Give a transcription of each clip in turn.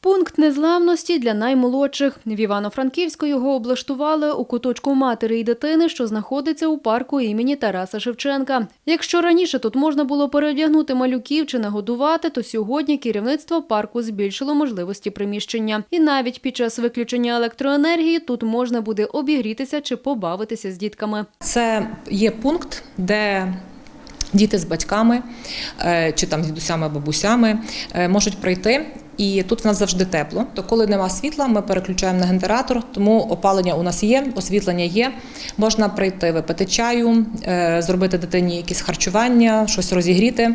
Пункт незламності для наймолодших. В Івано-Франківську його облаштували у куточку матері і дитини, що знаходиться у парку імені Тараса Шевченка. Якщо раніше тут можна було переодягнути малюків чи нагодувати, то сьогодні керівництво парку збільшило можливості приміщення. І навіть під час виключення електроенергії тут можна буде обігрітися чи побавитися з дітками. Це є пункт, де діти з батьками е, чи там з дідусями, бабусями е, можуть прийти. І тут в нас завжди тепло. То коли нема світла, ми переключаємо на генератор, тому опалення у нас є, освітлення є. Можна прийти випити чаю, е, зробити дитині якісь харчування, щось розігріти.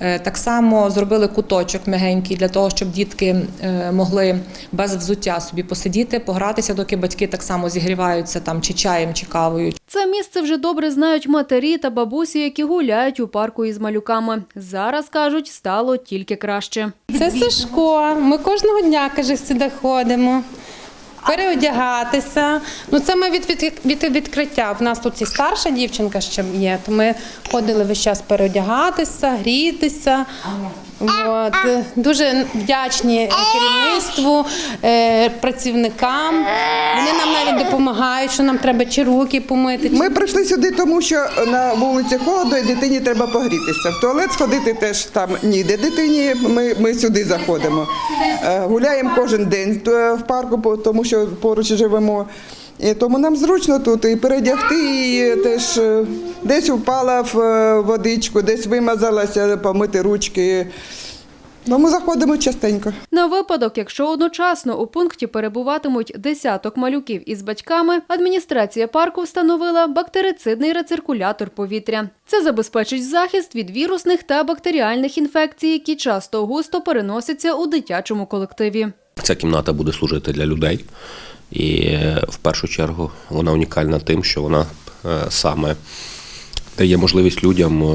Е, Так само зробили куточок м'ягенький для того, щоб дітки е, могли без взуття собі посидіти, погратися, доки батьки так само зігріваються там чи чаєм, чи кавою, Це місце вже добре знають матері та бабусі, які гуляють у парку із малюками. Зараз кажуть, стало тільки краще. Це Сашко. Ми кожного дня, каже, сюди ходимо. Переодягатися. Ну це ми від, від, від відкриття. В нас тут і старша дівчинка ще є, то ми ходили весь час переодягатися, грітися. От. Дуже вдячні керівництву, е, працівникам. Вони нам допомагають, що нам треба чи руки помити. Ми прийшли сюди, тому що на вулиці холодно і дитині треба погрітися. В туалет сходити теж там ніде дитині. Ми, ми сюди заходимо. Е, Гуляємо кожен день е, в парку, тому що поруч живемо. І тому нам зручно тут і передягти, і теж е, десь впала в водичку, десь вимазалася, помити ручки. Тому заходимо частенько. На випадок, якщо одночасно у пункті перебуватимуть десяток малюків із батьками, адміністрація парку встановила бактерицидний рециркулятор повітря. Це забезпечить захист від вірусних та бактеріальних інфекцій, які часто густо переносяться у дитячому колективі. Ця кімната буде служити для людей, і е, в першу чергу вона унікальна тим, що вона е, саме дає можливість людям е,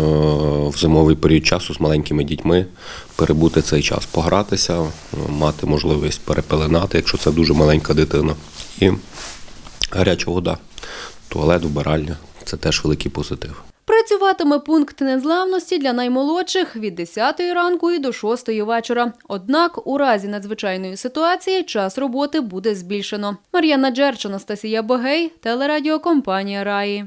в зимовий період часу з маленькими дітьми перебути цей час, погратися, е, мати можливість перепеленати, якщо це дуже маленька дитина. І гаряча вода, туалет, вбиральня це теж великий позитив. Працюватиме пункт незламності для наймолодших від 10 ранку і до 6 вечора. Однак у разі надзвичайної ситуації час роботи буде збільшено. Мар'яна Джерч, Анастасія Богей, телерадіокомпанія Раї.